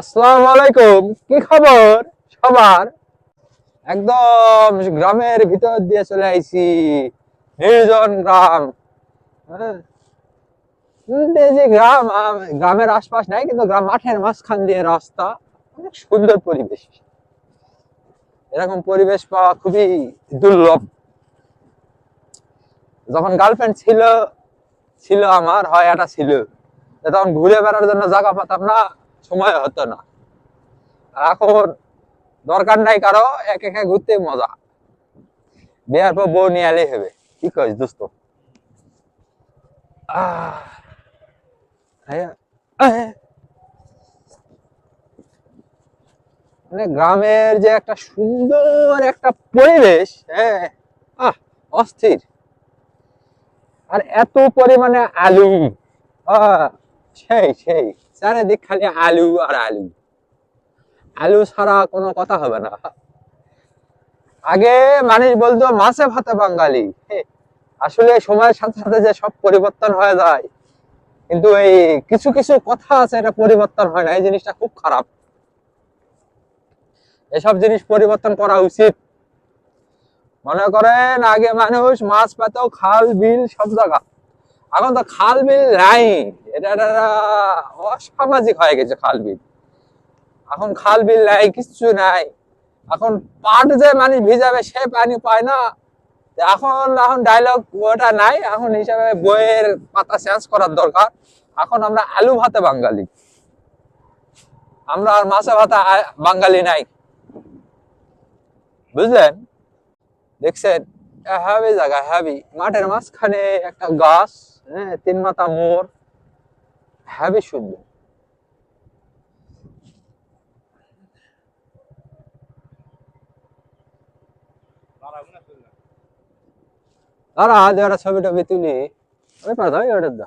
আসসালামু আলাইকুম। কি খবর সবার? একদম গ্রামের ভিতর দিয়ে চলে আইছি। নির্জন গ্রাম। যে গ্রাম গ্রামের আশপাশ নাই, কিন্তু গ্রাম মাঠের মাঝখান দিয়ে রাস্তা। অনেক সুন্দর পরিবেশ। এরকম পরিবেশ পাওয়া খুবই দুর্লভ। যখন গার্লফ্রেন্ড ছিল ছিল আমার, হয় এটা ছিল। তখন ঘুরে বেড়ার জন্য জায়গা পাতাম না। সময় হতো না। আর এখন দরকার নাই কারও, এক একা ঘুরতে মজা। বিয়ার পর বউ নিয়ে এলেই হবে। কি কইস দোস্ত। মানে গ্রামের যে একটা সুন্দর একটা পরিবেশ হ্যাঁ আহ, অস্থির। আর এত পরিমাণে আলু সেই সেই। চারিদিক খালি আলু আর আলু। আলু ছাড়া কোনো কথা হবে না। আগে মানুষ বলতো, মাছে ভাতে বাঙালি। আসলে সময়ের সাথে সাথে যে সব পরিবর্তন হয়ে যায়, কিন্তু এই কিছু কিছু কথা আছে এটা পরিবর্তন হয় না, এই জিনিসটা খুব খারাপ। এসব জিনিস পরিবর্তন করা উচিত। মনে করেন, আগে মানুষ মাছ পেত, খাল, বিল, সব জায়গা। এখন তো খাল বিল নাই। এটা অসামাজিক হয়ে গেছে খাল বিল। এখন খাল বিল নাই, কিচ্ছু নাই। এখন পাট যে মানে ভিজাবে, সে পানি পায় না। এখন এখন ডায়লগ ওটা নাই। এখন হিসাবে বইয়ের পাতা চেঞ্জ করার দরকার। এখন আমরা আলু ভাতে বাঙালি। আমরা আর মাছে ভাতে বাঙালি নাই। বুঝলেন? দেখছেন? হ্যাভি জায়গা হ্যাভি মাঠের মাঝখানে একটা গাছ হ্যাঁ তিন মাথা মোর হ্যাভি সুন্দর আর আজ একটা ছবি টবি তুলি। ওই পাতা অর্ডার দা